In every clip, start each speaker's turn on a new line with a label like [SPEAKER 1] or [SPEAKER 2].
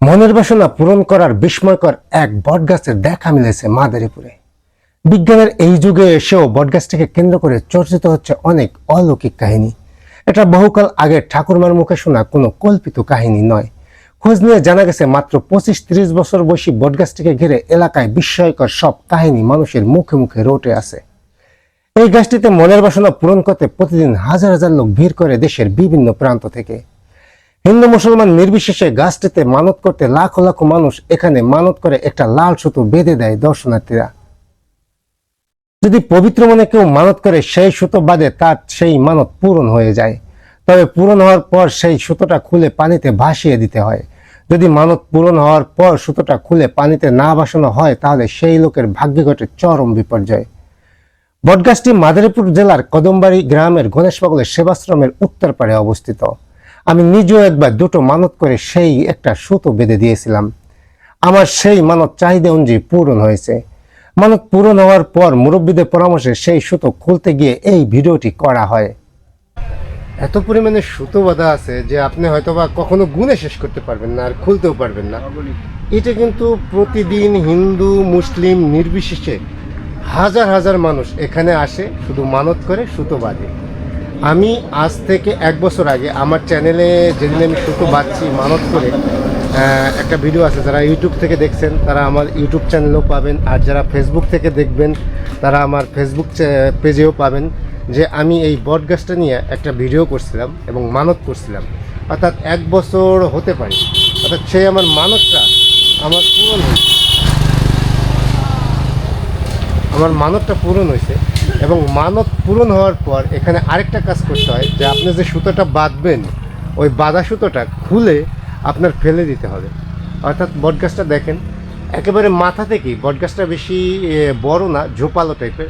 [SPEAKER 1] মনের বাসনা পূরণ করার বিস্ময়কর এক বটগাছের দেখা মিলেছে মাদারীপুরে। বিজ্ঞানের এই যুগে এসেও বটগাছটিকে কেন্দ্র করে চর্চিত হচ্ছে অনেক অলৌকিক কাহিনী। এটা বহুকাল আগে ঠাকুরমার মুখে শোনা কোনো কল্পিত কাহিনী নয়। খোঁজ নিয়ে জানা গেছে মাত্র পঁচিশ ত্রিশ বছর বয়সী বটগাছটিকে ঘিরে এলাকায় বিস্ময়কর সব কাহিনী মানুষের মুখে মুখে রোটে আছে। এই গাছটিতে মনের বাসনা পূরণ করতে প্রতিদিন হাজার হাজার লোক ভিড় করে দেশের বিভিন্ন প্রান্ত থেকে। হিন্দু মুসলমান নির্বিশেষে গাছটিতে মানত করতে লাখো লাখো মানুষ এখানে মানত করে একটা লাল সুতো বেঁধে দেয় দর্শনার্থীরা। যদি পবিত্র মনে কেউ মানত করে সেই সুতো বাদে তার সেই মানত পূরণ হয়ে যায়। তবে পূরণ হওয়ার পর সেই সুতোটা খুলে পানিতে ভাসিয়ে দিতে হয়। যদি মানত পূরণ হওয়ার পর সুতোটা খুলে পানিতে না ভাসানো হয়, তাহলে সেই লোকের ভাগ্যে ঘটে চরম বিপর্যয়। বটগাছটি মাদারীপুর জেলার কদমবাড়ি গ্রামের গণেশ পাগলের সেবাশ্রমের উত্তর পাড়ে অবস্থিত। আমি নিজেও একবার দুটো মানত করে সেই একটা সুতো বেঁধে দিয়েছিলাম। আমার সেই মানত চাহিদা অনুযায়ী পূরণ হয়েছে। মানত পূরণ হওয়ার পর মুরব্বীদের পরামর্শে সেই সুতো খুলতে গিয়ে এই ভিডিওটি করা হয়। এত পরিমাণে সুতো বাঁধা আছে যে আপনি হয়তোবা কখনো গুনে শেষ করতে পারবেন না আর খুলতেও পারবেন না। এটা কিন্তু প্রতিদিন হিন্দু, মুসলিম নির্বিশেষে হাজার হাজার মানুষ এখানে আসে, শুধু মানত করে সুতো বাঁধে। আমি আজ থেকে এক বছর আগে আমার চ্যানেলে যেদিন আমি ছোটো বাঁধছি মানত করে একটা ভিডিও আছে, যারা ইউটিউব থেকে দেখছেন, তারা আমার ইউটিউব চ্যানেলেও পাবেন। আর যারা ফেসবুক থেকে দেখবেন, তারা আমার ফেসবুক পেজেও পাবেন যে আমি এই বট গাছটা নিয়ে একটা ভিডিও করছিলাম এবং মানত করছিলাম। অর্থাৎ এক বছর হতে পারে। অর্থাৎ সেই আমার মানতটা আমার পূরণ হয়েছে। আমার মানতটা পূরণ হয়েছে এবং মানত পূরণ হওয়ার পর এখানে আরেকটা কাজ করতে হয় যে আপনি যে সুতোটা বাঁধবেন, ওই বাঁধা সুতোটা খুলে আপনার ফেলে দিতে হবে। অর্থাৎ বটগাছটা দেখেন, একেবারে মাথা থেকেই বটগাছটা বেশি বড় না, ঝোপালো টাইপের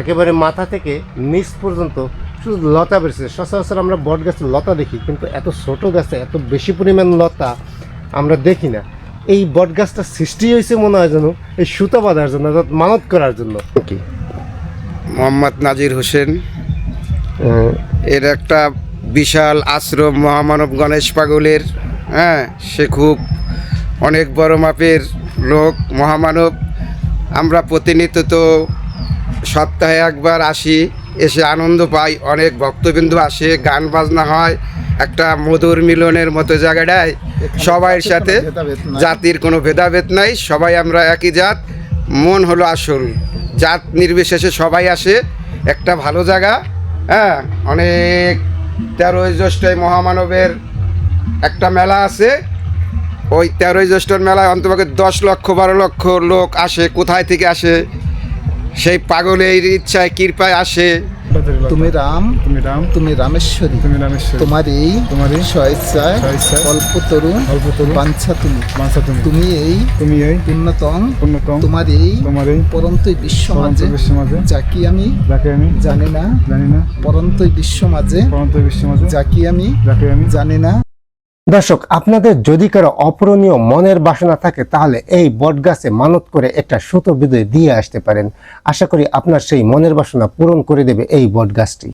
[SPEAKER 1] একেবারে মাথা থেকে নিচ পর্যন্ত শুধু লতা বেরোছে সচরাচর আমরা বট গাছের লতা দেখি, কিন্তু এত ছোট গাছে এত বেশি পরিমাণ লতা আমরা দেখি না। এই বট গাছটা সৃষ্টি হয়েছে মনে হয় যেন এই সুতা বাঁধার জন্য অর্থাৎ মানত করার জন্য। কি
[SPEAKER 2] মোহাম্মদ নাজির হোসেন। এর একটা বিশাল আশ্রম মহামানব গণেশ পাগলের হ্যাঁ সে খুব অনেক বড় মাপের লোক মহামানব। আমরা প্রতিনিয়ত তো সপ্তাহে একবার আসি এসে আনন্দ পাই অনেক ভক্তবিন্দু আসে গান বাজনা হয় একটা মধুর মিলনের মতো জায়গাটায় সবাইয়ের সাথে জাতির কোনো ভেদাভেদ নাই সবাই আমরা একই জাত মন হলো আসল। জাত নির্বিশেষে সবাই আসে একটা ভালো জায়গা হ্যাঁ অনেক তেরোই জ্যৈষ্ঠই মহামানবের একটা মেলা আছে। ওই তেরোই জ্যৈষ্ঠর মেলায় অন্তপক্ষে দশ লক্ষ বারো লক্ষ লোক আসে কোথায় থেকে আসে সেই পাগলের ইচ্ছায় কৃপায় আসে।
[SPEAKER 3] তুমি রাম
[SPEAKER 4] তুমি রাম।
[SPEAKER 3] তুমি রামেশ্বরী।
[SPEAKER 4] তুমি রামেশ্বরী।
[SPEAKER 3] তোমার এই
[SPEAKER 4] তোমার এই
[SPEAKER 3] স্বেচ্ছায়
[SPEAKER 4] তরুণ
[SPEAKER 3] অল্প
[SPEAKER 4] তরুণ
[SPEAKER 3] বাঞ্ছা তুমি।
[SPEAKER 4] বাঞ্ছা তুমি।
[SPEAKER 3] তুমি এই
[SPEAKER 4] তুমি এই
[SPEAKER 3] পূর্ণতম
[SPEAKER 4] পূর্ণতম
[SPEAKER 3] তোমার এই
[SPEAKER 4] তোমার এই
[SPEAKER 3] পরন্তই বিশ্ব মাঝে
[SPEAKER 4] বিশ্ব মাঝে।
[SPEAKER 3] যা কি আমি
[SPEAKER 4] যাকে আমি
[SPEAKER 3] জানি না
[SPEAKER 4] জানি না।
[SPEAKER 3] পরন্তই বিশ্ব মাঝে
[SPEAKER 4] পরন্তই বিশ্ব মাঝে।
[SPEAKER 3] যা কি আমি
[SPEAKER 4] যাকে আমি
[SPEAKER 3] জানি না
[SPEAKER 1] দর্শক, আপনাদের যদি কারও অপূরণীয় মনের বাসনা থাকে, তাহলে এই বটগাছে মানত করে একটা সুতো বিদয় দিয়ে আসতে পারেন। আশা করি আপনার সেই মনের বাসনা পূরণ করে দেবে এই বটগাছটি।